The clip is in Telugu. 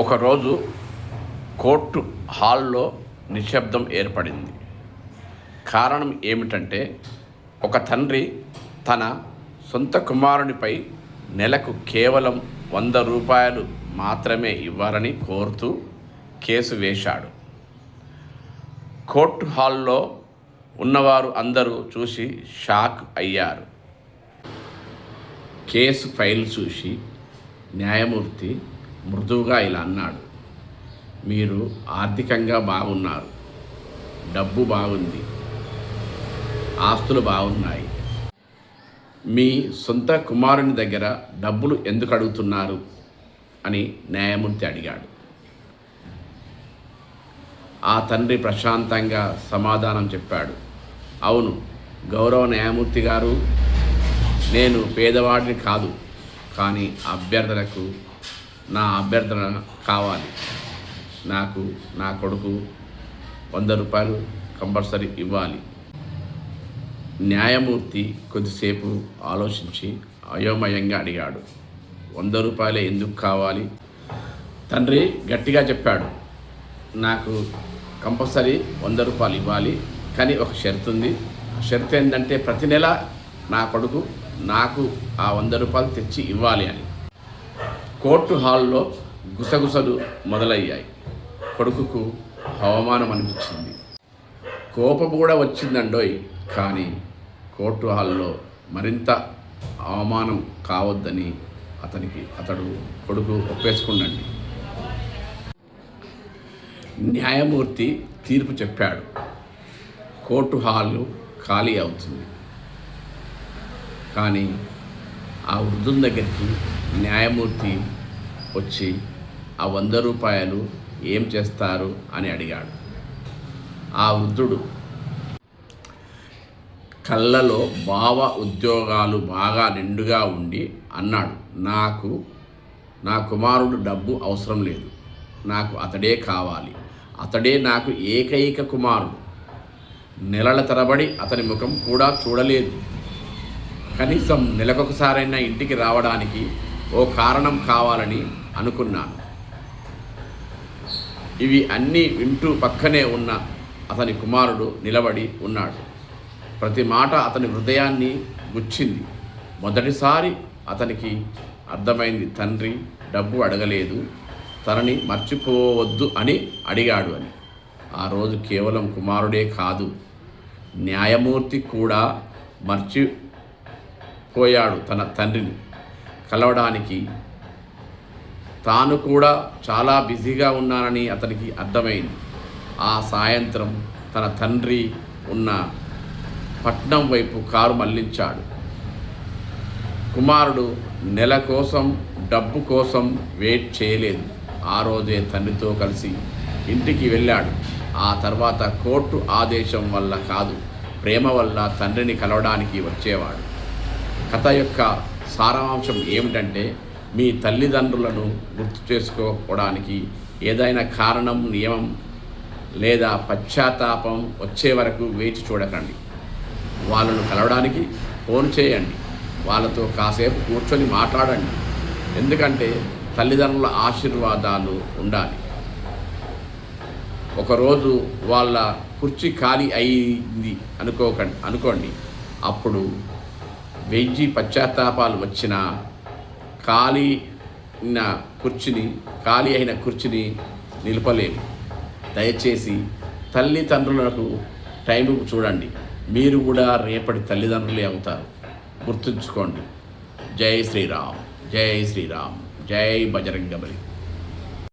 ఒకరోజు కోర్టు హాల్లో నిశ్శబ్దం ఏర్పడింది. కారణం ఏమిటంటే ఒక తండ్రి తన సొంత కుమారునిపై నెలకు కేవలం వంద రూపాయలు మాత్రమే ఇవ్వాలని కోరుతూ కేసు వేశాడు. కోర్టు హాల్లో ఉన్నవారు అందరూ చూసి షాక్ అయ్యారు. కేసు ఫైల్ చూసి న్యాయమూర్తి మృదువుగా ఇలా అన్నాడు. మీరు ఆర్థికంగా బాగున్నారు. డబ్బు బాగుంది. ఆస్తులు బాగున్నాయి. మీ సొంత కుమారుని దగ్గర డబ్బులు ఎందుకు అడుగుతున్నారు? అని న్యాయమూర్తి అడిగాడు. ఆ తండ్రి ప్రశాంతంగా సమాధానం చెప్పాడు. అవును గౌరవ న్యాయమూర్తి గారు నేను పేదవాడిని కాదు కానీ అభ్యర్థనకు నా అభ్యర్థన కావాలి. నాకు నా కొడుకు వంద రూపాయలు కంపల్సరీ ఇవ్వాలి. న్యాయమూర్తి కొద్దిసేపు ఆలోచించి అయోమయంగా అడిగాడు. వంద రూపాయలే ఎందుకు కావాలి? తండ్రి గట్టిగా చెప్పాడు. నాకు కంపల్సరీ వంద రూపాయలు ఇవ్వాలి కానీ ఒక షరతు ఉంది ఆ షరతు ఏంటంటే ప్రతి నెల నా కొడుకు నాకు ఆ వంద రూపాయలు తెచ్చి ఇవ్వాలి అని. కోర్టు హాల్లో గుసగుసలు మొదలయ్యాయి. కొడుకుకు అవమానం అనిపించింది. కోపం కూడా వచ్చిందండోయ్ కానీ కోర్టు హాల్లో మరింత అవమానం కావద్దని అతనికి అతడు కొడుకు ఒప్పేసుకున్నాడు. న్యాయమూర్తి తీర్పు చెప్పాడు. కోర్టు హాలు ఖాళీ అవుతుంది. కానీ ఆ వృద్ధుని దగ్గరికి న్యాయమూర్తి వచ్చి ఆ వంద రూపాయలు ఏం చేస్తారు? అని అడిగాడు. ఆ వృద్ధుడు కళ్ళలో భావ ఉద్యోగాలు బాగా నిండుగా ఉండి అన్నాడు. నాకు నా కుమారుడు డబ్బు అవసరం లేదు. నాకు అతడే కావాలి. అతడే నాకు ఏకైక కుమారుడు. నెలల తరబడి అతని ముఖం కూడా చూడలేదు. కనీసం నెలకొకసారైనా ఇంటికి రావడానికి ఓ కారణం కావాలని అనుకున్నాను ఇవి అన్నీ వింటూ పక్కనే ఉన్న అతని కుమారుడు నిలబడి ఉన్నాడు. ప్రతి మాట అతని హృదయాన్ని గుచ్చింది. మొదటిసారి అతనికి అర్థమైంది తండ్రి డబ్బు అడగలేదు. తనని మర్చిపోవద్దు అని అడిగాడు అని. ఆ రోజు కేవలం కుమారుడే కాదు న్యాయమూర్తి కూడా మర్చిపోయాడు తన తండ్రిని. కలవడానికి తాను కూడా చాలా బిజీగా ఉన్నానని అతనికి అర్థమైంది. ఆ సాయంత్రం తన తండ్రి ఉన్న పట్నం వైపు కారు మళ్ళించాడు. కుమారుడు నెల కోసం డబ్బు కోసం వెయిట్ చేయలేదు. ఆ రోజే తండ్రితో కలిసి ఇంటికి వెళ్ళాడు. ఆ తర్వాత కోర్టు ఆదేశం వల్ల కాదు ప్రేమ వల్ల తండ్రిని కలవడానికి వచ్చేవాడు. కథ యొక్క సారాంశం ఏమిటంటే మీ తల్లిదండ్రులను గుర్తు చేసుకోవడానికి ఏదైనా కారణం నియమం లేదా పశ్చాత్తాపం వచ్చే వరకు వేచి చూడకండి. వాళ్ళను కలవడానికి ఫోన్ చేయండి. వాళ్ళతో కాసేపు కూర్చొని మాట్లాడండి. ఎందుకంటే తల్లిదండ్రుల ఆశీర్వాదాలు ఉండాలి. ఒకరోజు వాళ్ళ కుర్చీ ఖాళీ అయింది అనుకోకండి అనుకోండి. అప్పుడు వెయ్యి పశ్చాత్తాపాలు వచ్చిన ఖాళీ కుర్చీని ఖాళీ అయిన కుర్చీని నిలపలేము దయచేసి తల్లిదండ్రులకు టైం చూడండి. మీరు కూడా రేపటి తల్లిదండ్రులే అవుతారు. గుర్తుంచుకోండి. జై శ్రీరామ్ జై శ్రీరామ్ జై బజరంగబలి.